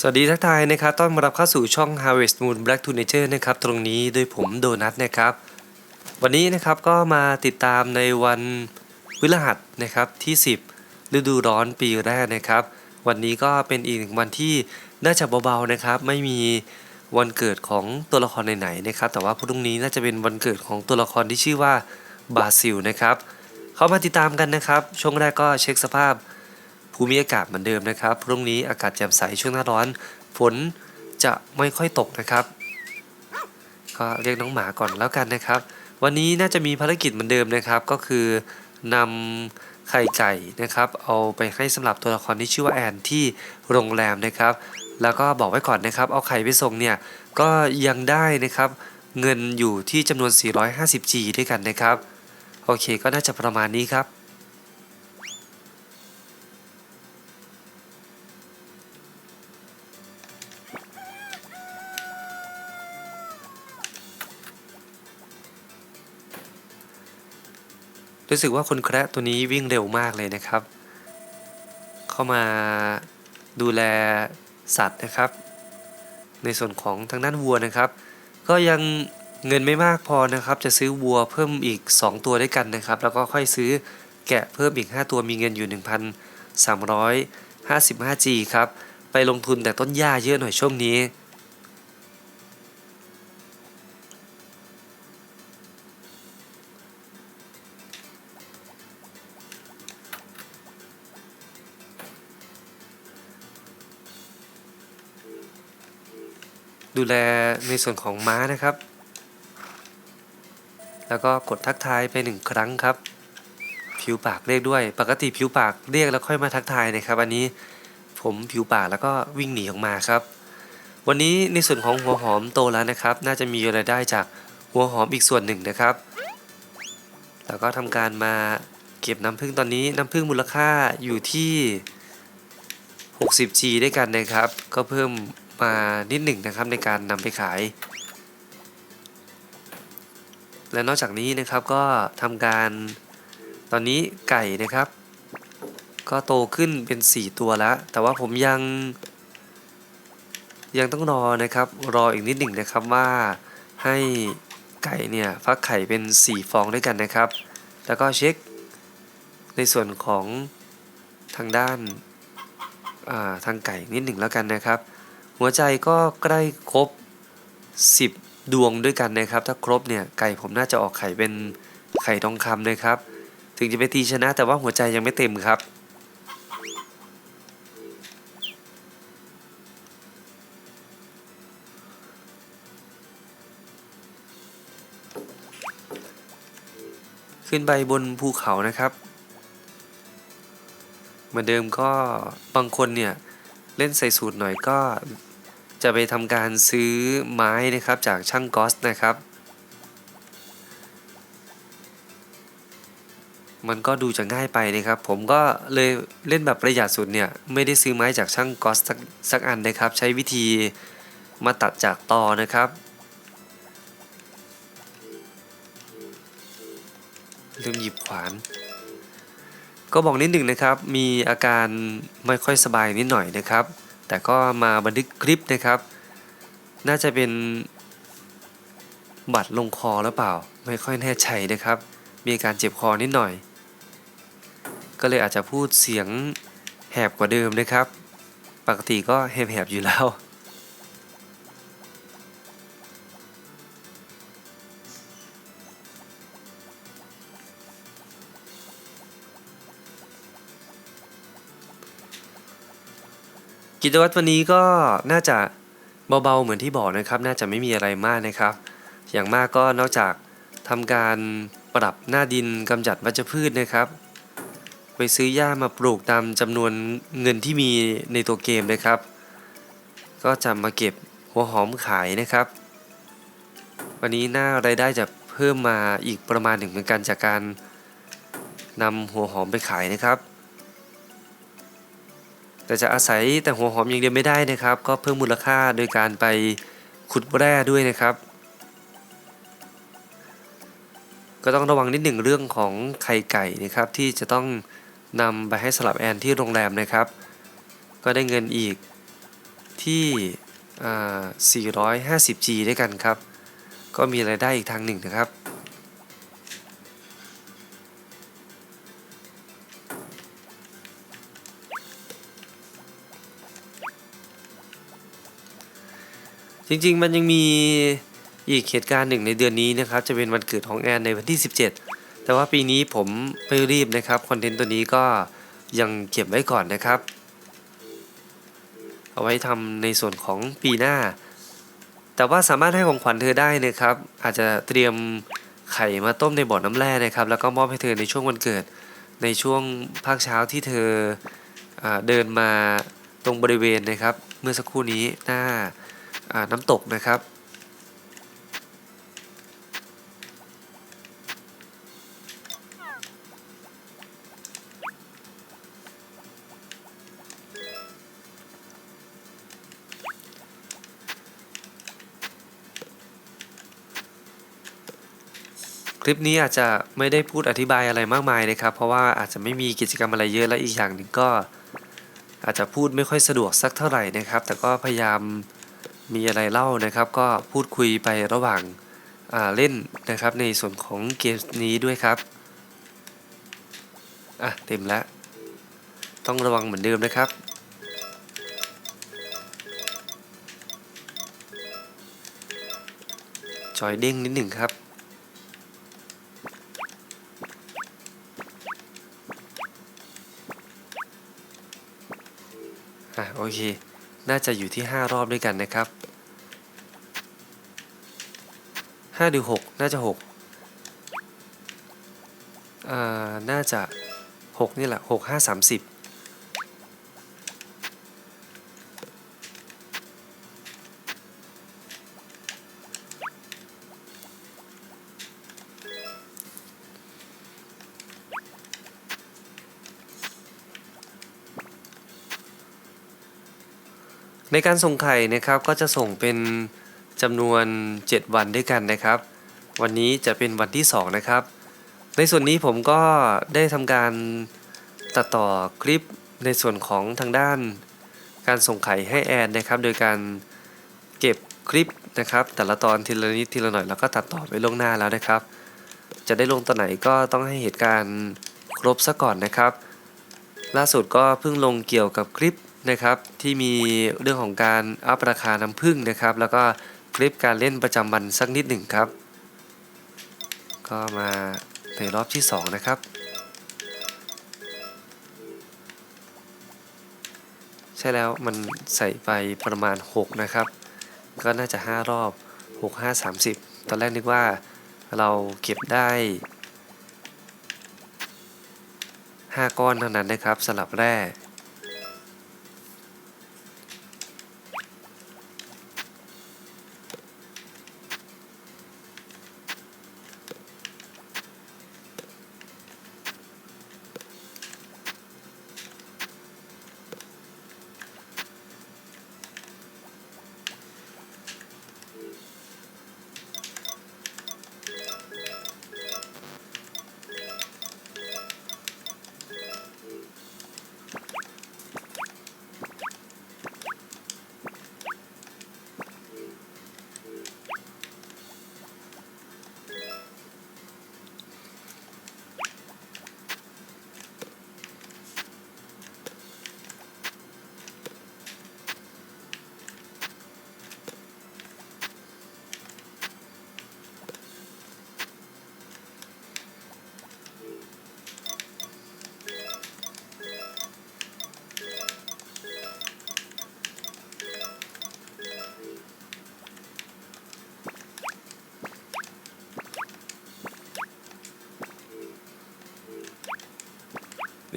สวัสดีทักทายนะครับ ต้อนรับเข้าสู่ช่อง Harvest Moon Black to Nature นะครับ ตรงนี้โดยผมโดนัทนะครับ วันนี้นะครับก็มาติดตามในวันพฤหัสนะครับที่ 10 ฤดูร้อนปีแรกนะครับ วันนี้ก็เป็นอีกหนึ่งวันที่น่าจะเบาๆนะครับ ไม่มีวันเกิดของตัวละครไหนๆนะครับ แต่ว่าพรุ่งนี้น่าจะเป็นวันเกิดของตัวละครที่ชื่อว่าบาซิลนะครับ เข้ามาติดตามกันนะครับ ช่วงแรกก็เช็คสภาพ ภูมิอากาศเหมือนเดิมนะครับ พรุ่งนี้อากาศแจ่มใสช่วงหน้าร้อน ฝนจะไม่ค่อยตกนะครับ ก็เรียกน้องหมาก่อนแล้วกันนะครับ วันนี้น่าจะมีภารกิจเหมือนเดิมนะครับ ก็คือนำไข่ไก่นะครับ เอาไปให้สำหรับตัวละครที่ชื่อว่าแอนที่โรงแรมนะครับ แล้วก็บอกไว้ก่อนนะครับ เอาไข่ไปส่งเนี่ยก็ยังได้นะครับเงินอยู่ที่จำนวน 450G ด้วยกันนะครับ โอเคก็น่าจะประมาณนี้ครับ รู้สึกว่าคนแคระตัวนี้วิ่งเร็วมากเลยนะครับ เข้ามาดูแลสัตว์นะครับ ในส่วนของทางด้านวัวนะครับ ก็ยังเงินไม่มากพอนะครับ จะซื้อวัวเพิ่มอีก 2 ตัวด้วยกันนะครับ แล้วก็ค่อยซื้อแกะเพิ่มอีก 5 ตัวมีเงินอยู่ 1,355G ครับ ไปลงทุนแต่ต้นหญ้าเยอะหน่อยช่วงนี้ ดูแลในส่วนของม้านะครับ แล้วก็กดทักทายไปหนึ่งครั้งครับ ผิวปากเรียกด้วย ปกติผิวปากเรียกแล้วค่อยมาทักทายนะครับ อันนี้ผมผิวปากแล้วก็วิ่งหนีออกมาครับ วันนี้ในส่วนของหัวหอมโตแล้วนะครับ น่าจะมีรายได้จากหัวหอมอีกส่วนหนึ่งนะครับ แล้วก็ทำการมาเก็บน้ำผึ้งตอนนี้น้ำผึ้งมูลค่าอยู่ที่ 60G ด้วยกันนะครับ ก็เพิ่ม มานิดหนึ่งนะครับในการนำไปขาย และนอกจากนี้นะครับก็ทำการตอนนี้ไก่นะครับ ก็โตขึ้นเป็น 4 ตัวแล้ว แต่ว่าผมยัง ยังต้องรอนะครับรออีกนิดหนึ่งนะครับว่าให้ไก่เนี่ยฟักไข่เป็น 4 ฟองด้วยกันนะครับ แล้วก็เช็คในส่วนของทางด้านทางไก่นิดหนึ่งแล้วกันนะครับ หัวใจก็ใกล้ครบ 10 ดวงด้วยกันนะครับ ถ้าครบเนี่ยไก่ผมน่าจะออกไข่เป็นไข่ทองคำนะครับ ถึงจะไปตีชนะแต่ว่าหัวใจยังไม่เต็มครับ ขึ้นไปบนภูเขานะครับเหมือนเดิมก็บางคนเนี่ย เล่นใส่สูตรหน่อยก็ จะไปทำการซื้อไม้นะครับจากช่างกอสนะครับ มันก็ดูจะง่ายไปนะครับ ผมก็เลยเล่นแบบประหยัดสุดเนี่ย ไม่ได้ซื้อไม้จากช่างกอสสักสักอันนะครับ ใช้วิธีมาตัดจากตอนะครับ ลืมหยิบขวาน ก็บอกนิดหนึ่งนะครับ มีอาการไม่ค่อยสบายนิดหน่อยนะครับ แต่ก็มาบันทึกคลิปนะครับ น่าจะเป็นบัตรลงคอหรือเปล่า ไม่ค่อยแน่ใจนะครับ มีอาการเจ็บคอนิดหน่อย ก็เลยอาจจะพูดเสียงแหบกว่าเดิมนะครับ ปกติก็แหบๆอยู่แล้ว กิจวัตรวันนี้ก็น่าจะเบาๆเหมือนที่บอกนะครับ น่าจะไม่มีอะไรมากนะครับ อย่างมากก็นอกจากทำการปรับหน้าดินกำจัดวัชพืชนะครับ ไปซื้อหญ้ามาปลูกตามจำนวนเงินที่มีในตัวเกมนะครับ ก็จะมาเก็บหัวหอมขายนะครับ วันนี้หน้ารายได้จะเพิ่มมาอีกประมาณหนึ่งเหมือนกันจากการนำหัวหอมไปขายนะครับ แต่จะอาศัยแต่หัวหอมอย่างเดียวไม่ได้นะครับ ก็เพิ่มมูลค่าโดยการไปขุดแร่ด้วยนะครับ ก็ต้องระวังนิดหนึ่งเรื่องของไข่ไก่นะครับที่จะต้องนำไปให้สลับแอนที่โรงแรมนะครับ ก็ได้เงินอีกที่ 450G ด้วยกันครับ ก็มีรายได้อีกทางหนึ่งนะครับ จริงๆ มันยังมีอีกเหตุการณ์หนึ่งในเดือนนี้นะครับ จะเป็นวันเกิดของแอนในวันที่ 17 แต่ว่าปีนี้ผมไม่รีบนะครับคอนเทนต์ตัวนี้ก็ยังเก็บไว้ก่อนนะครับ เอาไว้ทำในส่วนของปีหน้า แต่ว่าสามารถให้ของขวัญเธอได้นะครับ อาจจะเตรียมไข่มาต้มในบ่อน้ำแร่นะครับ แล้วก็มอบให้เธอในช่วงวันเกิดในช่วงภาคเช้าที่เธออเดินมาตรงบริเวณนะครับ เมื่อสักครู่นี้หน้า น้ำตกนะครับ คลิปนี้อาจจะไม่ได้พูดอธิบายอะไรมากมายนะครับ เพราะว่าอาจจะไม่มีกิจกรรมอะไรเยอะและอีกอย่างหนึ่งก็อาจจะพูดไม่ค่อยสะดวกสักเท่าไหร่นะครับ แต่ก็พยายาม มีอะไรเล่านะครับ ก็พูดคุยไประหว่างาเล่นนะครับในส่วนของเกมนี้ด้วยครับ อะ เต็มแล้ว ต้องระวังเหมือนเดิมนะครับ จอยเด้งนิดหนึ่งครับอะโอเค น่าจะอยู่ที่ 5 รอบด้วยกันนะครับ5หรือ6น่าจะ6อ่าน่าจะ 6 นี่แหละ 6 5 30 การส่งไข่นะครับก็จะส่งเป็นจำนวน 7 วันด้วยกันนะครับ วันนี้จะเป็นวันที่ 2 นะครับ ในส่วนนี้ผมก็ได้ทำการตัดต่อคลิปในส่วนของทางด้าน การส่งไข่ให้แอนนะครับ โดยการเก็บคลิปนะครับ แต่ละตอนทีละนิดทีละหน่อยแล้วก็ตัดต่อไปล่วงหน้าแล้วนะครับ จะได้ลงตอนไหนก็ต้องให้เหตุการณ์ครบซะก่อนนะครับ ล่าสุดก็เพิ่งลงเกี่ยวกับคลิป นะครับที่มีเรื่องของการอัพราคาน้ำผึ้งนะครับ แล้วก็คลิปการเล่นประจำวันสักนิดหนึ่งครับ ก็มาในรอบที่ 2 นะครับ ใช่แล้วมันใส่ไปประมาณ 6 นะครับ ก็น่าจะ 5 รอบ 6 5 30 ตอนแรกนึกว่าเราเก็บได้ 5 ก้อนเท่านั้นนะครับสลับแร่เ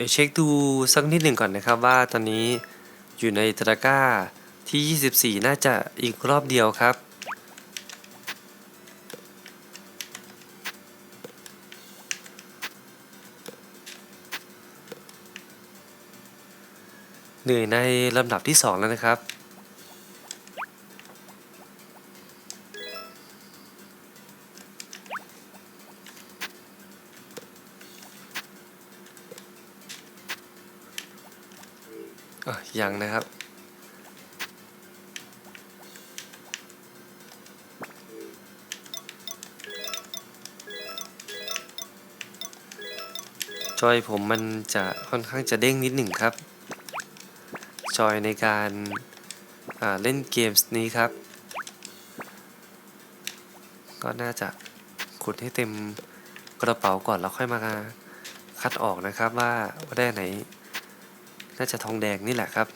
ดี๋ยวเช็คดูสักนิดหนึ่งก่อนนะครับว่าตอนนี้อยู่ในตะกร้าที่ 24 น่าจะอีกรอบเดียวครับ เหนื่อยในลำดับที่ 2 แล้วนะครับ อย่างนะครับ จอยผมมันจะค่อนข้างจะเด้งนิดหนึ่งครับ จอยในการเล่นเกมส์นี้ครับ ก็น่าจะขุดให้เต็มกระเป๋าก่อนแล้วค่อยมาคัดออกนะครับว่าได้ไหน น่าจะทองแดงนี่แหละครับ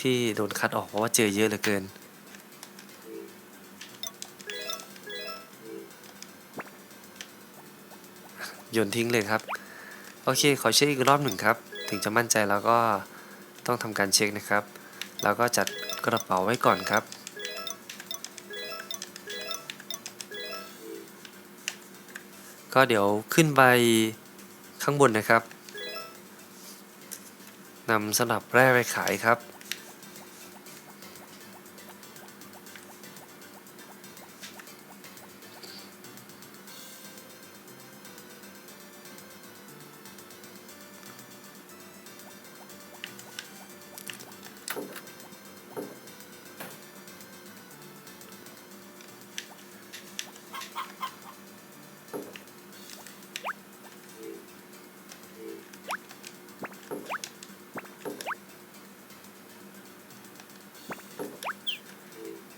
ที่โดนคัดออกเพราะว่าเจอเยอะเหลือเกิน โยนทิ้งเลยครับ โอเค ขอเช็คอีกรอบหนึ่งครับ ถึงจะมั่นใจแล้วก็ต้องทำการเช็คนะครับ แล้วก็จัดกระเป๋าไว้ก่อนครับก็เดี๋ยวขึ้นไปข้างบนนะครับ นำสลับแร่ไปขายครับ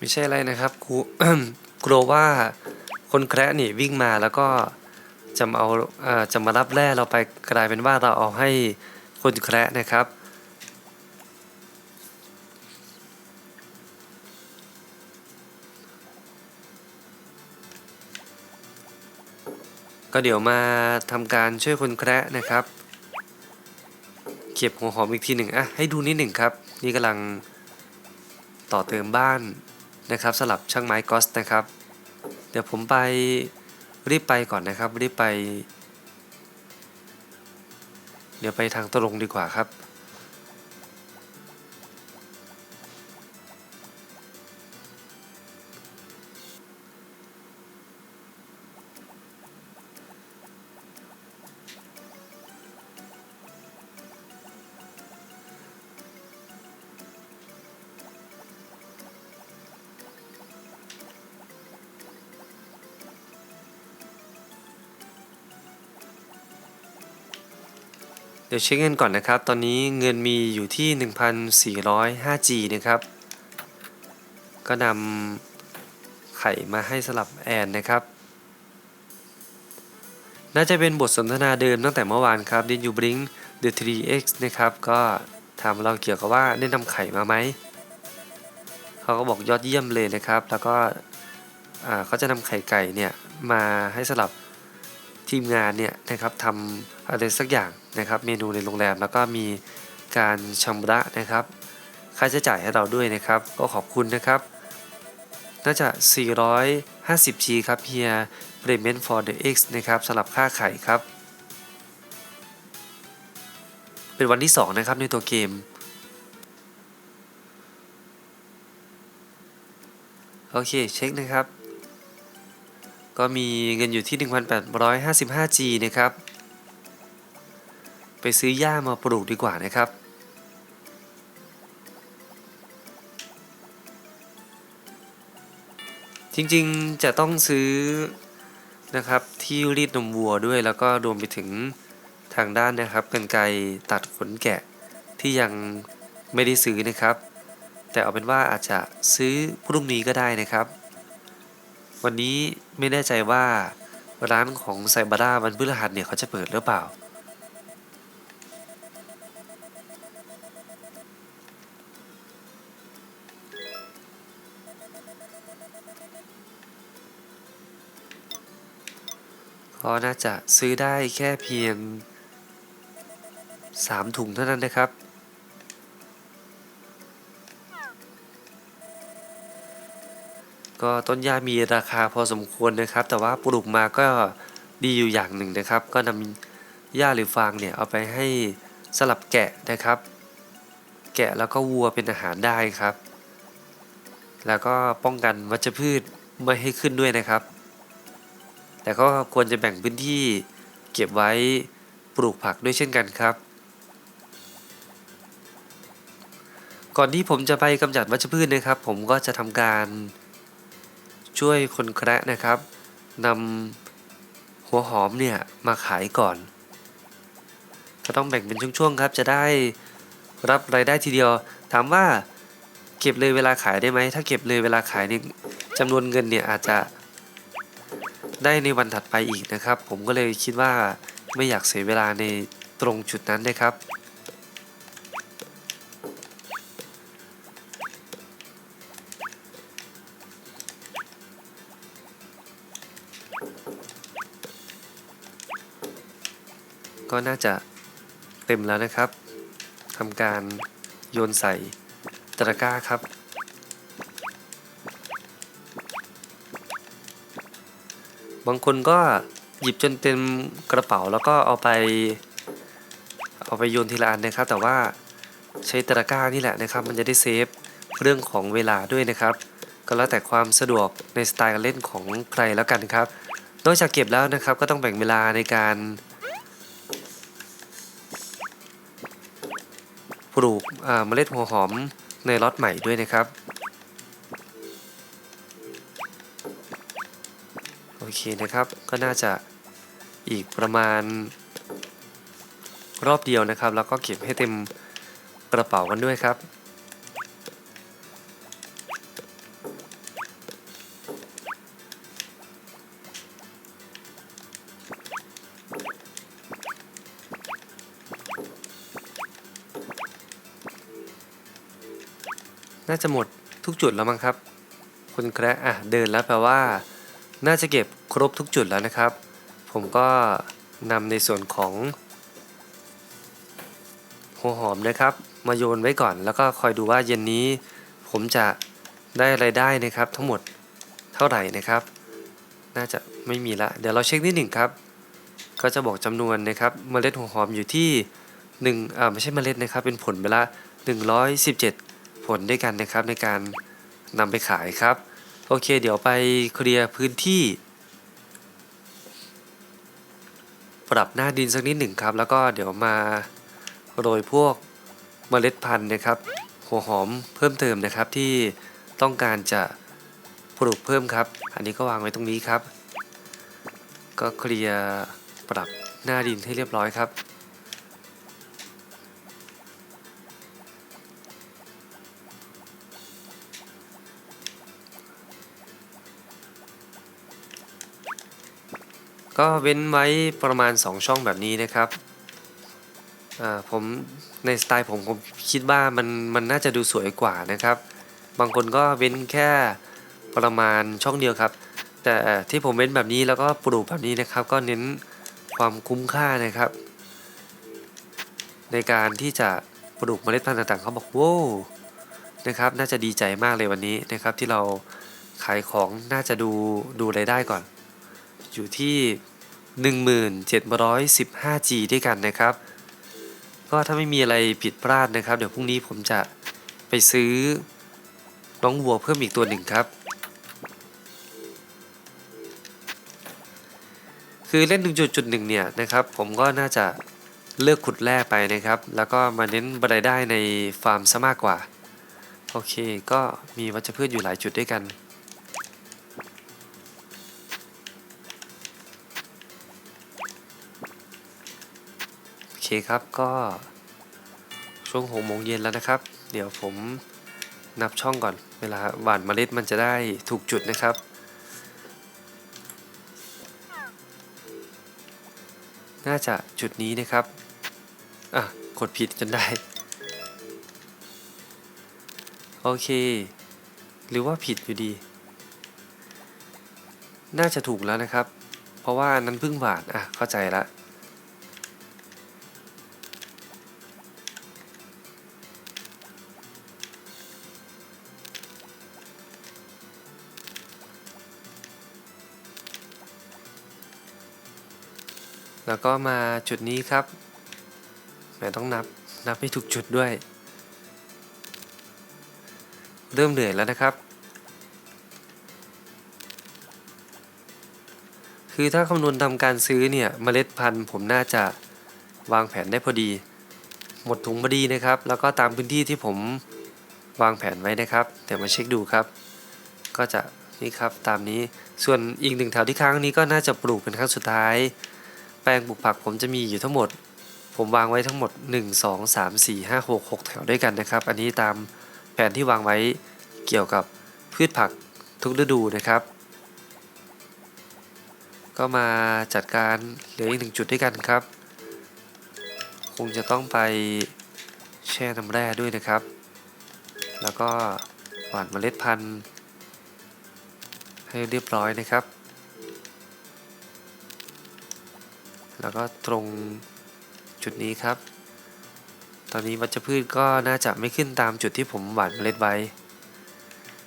ไม่ใช่อะไรนะครับครูกลัวว่าคนแคระนี่วิ่งมาแล้วก็จะมาเอาจะมารับแร่เราไปกลายเป็นว่าเราเอาให้คนแคระนะครับ ก็เดี๋ยวมาทำการช่วยคนแคระนะครับเก็บหัวหอมอีกทีหนึ่งอะให้ดูนิดหนึ่งครับ นี่กำลังต่อเติมบ้าน นะครับสลับช่างไม้กอสนะครับ เดี๋ยวผมไปรีบไปก่อนนะครับรีบไป เดี๋ยวไปทางตรงดีกว่าครับ เดี๋ยวเช็คเงินก่อนนะครับ ตอนนี้เงินมีอยู่ที่ 1,405G นะครับ ก็นำไข่มาให้สลับแอนนะครับ น่าจะเป็นบทสนทนาเดิมตั้งแต่เมื่อวานครับ Did you bring the 3x นะครับ ก็ถามเราเกี่ยวกับว่าได้นำไข่มาไหม เขาก็บอกยอดเยี่ยมเลยนะครับ แล้วก็เขาจะนำไข่ไก่เนี่ยมาให้สลับ ทีมงานเนี่ยนะครับทำอะไรสักอย่างนะครับ เมนูในโรงแรมแล้วก็มีการชำระนะครับ ค่าใช้จ่ายให้เราด้วยนะครับ ก็ขอบคุณนะครับ น่าจะ 450G ครับเฮีย payment for the X นะครับสำหรับค่าไข่ครับ เป็นวันที่ 2 นะครับในตัวเกม โอเค เช็คนะครับ ก็มีเงินอยู่ที่ 1,855G นะครับ ไปซื้อหญ้ามาปลูกดีกว่านะครับ จริงๆจะต้องซื้อนะครับที่รีดนมวัวด้วยแล้วก็รวมไปถึงทางด้านนะครับกันไกตัดขนแกะที่ยังไม่ได้ซื้อนะครับ แต่เอาเป็นว่าอาจจะซื้อพรุ่งนี้ก็ได้นะครับ วันนี้ไม่แน่ใจว่าร้านของไซบาร่าวันพฤหัสเนี่ยเขาจะเปิดหรือเปล่า ก็น่าจะซื้อได้แค่เพียง 3 ถุงเท่านั้นนะครับ ก็ต้นหญ้ามีราคาพอสมควรนะครับ แต่ว่าปลูกมาก็ดีอยู่อย่างหนึ่งนะครับ ก็นำหญ้าหรือฟางเนี่ยเอาไปให้สลับแกะนะครับ แกะแล้วก็วัวเป็นอาหารได้ครับ แล้วก็ป้องกันวัชพืชไม่ให้ขึ้นด้วยนะครับ แต่ก็ควรจะแบ่งพื้นที่เก็บไว้ปลูกผักด้วยเช่นกันครับ ก่อนที่ผมจะไปกำจัดวัชพืชนะครับ ผมก็จะทำการ ช่วยคนแคระนะครับนำหัวหอมเนี่ยมาขายก่อน ก็ต้องแบ่งเป็นช่วงๆครับ จะได้รับรายได้ทีเดียว ถามว่าเก็บเลยเวลาขายได้ไหม ถ้าเก็บเลยเวลาขายนี่จำนวนเงินเนี่ยอาจจะได้ในวันถัดไปอีกนะครับ ผมก็เลยคิดว่าไม่อยากเสียเวลาในตรงจุดนั้นนะครับ ก็น่าจะเต็มแล้วนะครับทำการโยนใส่ตะกร้าครับ บางคนก็หยิบจนเต็มกระเป๋าแล้วก็เอาไป เอาไปโยนทีละอันนะครับ แต่ว่าใช้ตะกร้านี่แหละนะครับ มันจะได้เซฟเรื่องของเวลาด้วยนะครับ ก็แล้วแต่ความสะดวกในสไตล์การเล่นของใครแล้วกันครับ นอกจากเก็บแล้วนะครับก็ต้องแบ่งเวลาในการ ปลูกเมล็ดหัวหอมในล็อตใหม่ด้วยนะครับ โอเคนะครับก็น่าจะอีกประมาณรอบเดียวนะครับ แล้วก็เก็บให้เต็มกระเป๋ากันด้วยครับ น่าจะหมดทุกจุดแล้วมั้งครับ คุณแคระอะเดินแล้วแปลว่า น่าจะเก็บครบทุกจุดแล้วนะครับ ผมก็นำในส่วนของหัวหอมนะครับ มาโยนไว้ก่อน แล้วก็คอยดูว่าเย็นนี้ผมจะได้ไรายได้นะครับ ทั้งหมดเท่าไหร่นะครับ น่าจะไม่มีละ เดี๋ยวเราเช็คนิดหนึ่งครับ ก็จะบอกจำนวนนะครับ เมล็ดหัวหอมอยู่ที่1อ่าไม่ใช่เมล็ดนะครับ เป็นผลไปละ117 ผลด้วยกันนะครับในการนำไปขายครับ โอเค เดี๋ยวไปเคลียร์พื้นที่ ปรับหน้าดินสักนิดหนึ่งครับ แล้วก็เดี๋ยวมาโรยพวกเมล็ดพันธุ์นะครับ หัวหอมเพิ่มเติมนะครับที่ต้องการจะปลูกเพิ่มครับ อันนี้ก็วางไว้ตรงนี้ครับ ก็เคลียร์ปรับหน้าดินให้เรียบร้อยครับ ก็เว้นไว้ประมาณ 2 ช่องแบบนี้นะครับอ่าผมในสไตล์ผมผมคิดว่ามันมันน่าจะดูสวยกว่านะครับ บางคนก็เว้นแค่ประมาณช่องเดียวครับ แต่ที่ผมเว้นแบบนี้แล้วก็ปลูกแบบนี้นะครับ ก็เน้นความคุ้มค่านะครับ ในการที่จะปลูกเมล็ดพันธุ์ต่างๆเขาบอกโว้นะครับ น่าจะดีใจมากเลยวันนี้นะครับ ที่เราขายของน่าจะดูดูรายได้ก่อน อยู่ที่ 1715G ด้วยกันนะครับ ก็ถ้าไม่มีอะไรผิดพลาดนะครับ เดี๋ยวพรุ่งนี้ผมจะไปซื้อน้องวัวเพิ่มอีกตัวหนึ่งครับ คือเล่นถึงจุดจุดหนึ่งเนี่ยนะครับผมก็น่าจะเลือกขุดแร่ไปนะครับ แล้วก็มาเน้นบรายได้ในฟาร์มซะมากกว่า โอเค ก็มีวัชพืชอยู่หลายจุดด้วยกัน เคครับก็ช่วงหกโมงเย็นแล้วนะครับ เดี๋ยวผมนับช่องก่อน เวลาหว่านเมล็ดมันจะได้ถูกจุดนะครับ น่าจะจุดนี้นะครับ อะ กดผิดจนได้ โอเค หรือว่าผิดอยู่ดี น่าจะถูกแล้วนะครับ เพราะว่านั้นเพิ่งหวาน อะ เข้าใจละ แล้วก็มาจุดนี้ครับแหมต้องนับนับให้ถูกจุดด้วย เริ่มเหนื่อยแล้วนะครับ คือถ้าคำนวณทำการซื้อเนี่ยเมล็ดพันธุ์ผมน่าจะวางแผนได้พอดี หมดถุงพอดีนะครับ แล้วก็ตามพื้นที่ที่ผมวางแผนไว้นะครับเดี๋ยวมาเช็คดูครับ ก็จะนี่ครับตามนี้ส่วนอีกหนึ่งแถวที่ค้างนี้ก็น่าจะปลูกเป็นครั้งสุดท้าย แปลงปลูกผักผมจะมีอยู่ทั้งหมด ผมวางไว้ทั้งหมด 1 2 3 4 5 6 6 แถวด้วยกันนะครับ อันนี้ตามแผนที่วางไว้เกี่ยวกับพืชผักทุกฤดูนะครับ ก็มาจัดการเหลืออีกหนึ่งจุดด้วยกันครับ คงจะต้องไปแช่น้ำแร่ด้วยนะครับ แล้วก็หว่านเมล็ดพันธุ์ให้เรียบร้อยนะครับ แล้วก็ตรงจุดนี้ครับ ตอนนี้วัชพืชก็น่าจะไม่ขึ้นตามจุดที่ผมหว่านเมล็ดไว้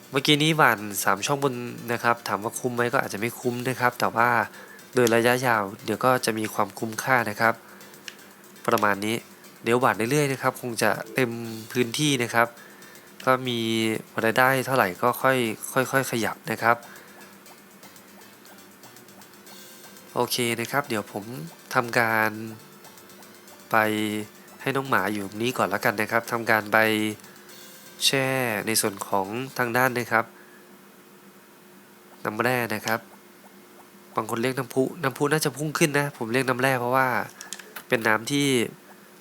เมื่อกี้นี้หว่าน 3 ช่องบนนะครับ ถามว่าคุ้มไหมก็อาจจะไม่คุ้มนะครับ แต่ว่าโดยระยะยาว เดี๋ยวก็จะมีความคุ้มค่านะครับ ประมาณนี้เดี๋ยวหว่านเรื่อยๆนะครับ คงจะเต็มพื้นที่นะครับ ก็มีรายได้เท่าไหร่ก็ค่อยค่อยๆขยับนะครับโอเคนะครับ เดี๋ยวผม ทำการไปให้น้องหมาอยู่นี้ก่อนแล้วกันนะครับทำการไปแช่ในส่วนของทางด้านนะครับน้ำแร่นะครับบางคนเรียกน้ำพุน้ำพุน่าจะพุ่งขึ้นนะ ผมเรียกน้ำแร่เพราะว่าเป็นน้ำที่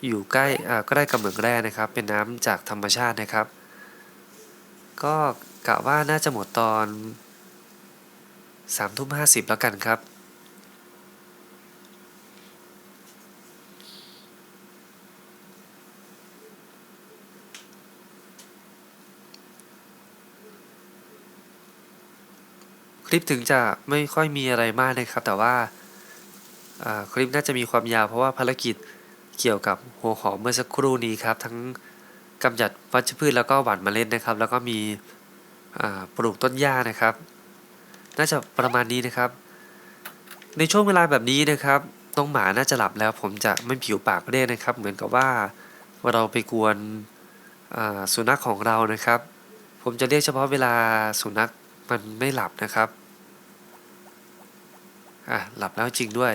อยู่ใกล้อ่าก็ได้กับเหมืองแร่นะครับ เป็นน้ำจากธรรมชาตินะครับ ก็กะว่าน่าจะหมดตอนสามทุ่มห้าสิบแล้วกันครับ คลิปถึงจะไม่ค่อยมีอะไรมากนะครับ แต่ว่าคลิปน่าจะมีความยาวเพราะว่าภารกิจเกี่ยวกับหัวหอมเมื่อสักครู่นี้ครับ ทั้งกำจัดวัชพืชแล้วก็หว่านเมล็ดนะครับ แล้วก็มีปลูกต้นหญ้านะครับ น่าจะประมาณนี้นะครับ ในช่วงเวลาแบบนี้นะครับน้องหมาน่าจะหลับแล้ว ผมจะไม่ผิวปากเรียกนะครับ เหมือนกับว่าเราไปกวนสุนัขของเรานะครับ ผมจะเรียกเฉพาะเวลาสุนัข มันไม่หลับนะครับอะหลับแล้วจริงด้วย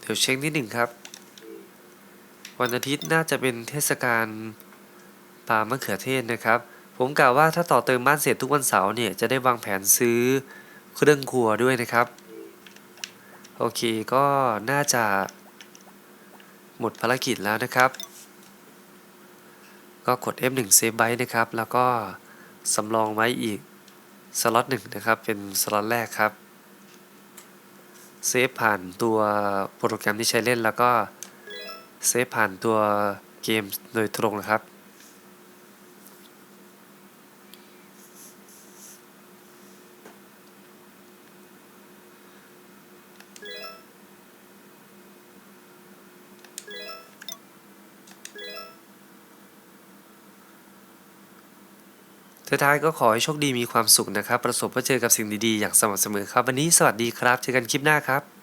เดี๋ยวเช็คนิดหนึ่งครับ วันอาทิตย์น่าจะเป็นเทศกาลปลามะเขือเทศนะครับ ผมกล่าวว่าถ้าต่อเติมบ้านเสร็จทุกวันเสาร์เนี่ยจะได้วางแผนซื้อเครื่องครัวด้วยนะครับ โอเคก็น่าจะหมดภารกิจแล้วนะครับ ก็กด F1 เซฟไว้นะครับ แล้วก็สำรองไว้อีกสล็อตหนึ่งนะครับ เป็นสล็อตแรกครับ เซฟผ่านตัวโปรแกรมที่ใช้เล่นแล้วก็เซฟผ่านตัวเกมโดยตรงนะครับ ดท้ายก็ขอให้โชคดีมีความสุขนะครับ ประสบพบเจอกับสิ่งดีๆ อย่างสม่ำเสมอครับ วันนี้สวัสดีครับ เจอกันคลิปหน้าครับ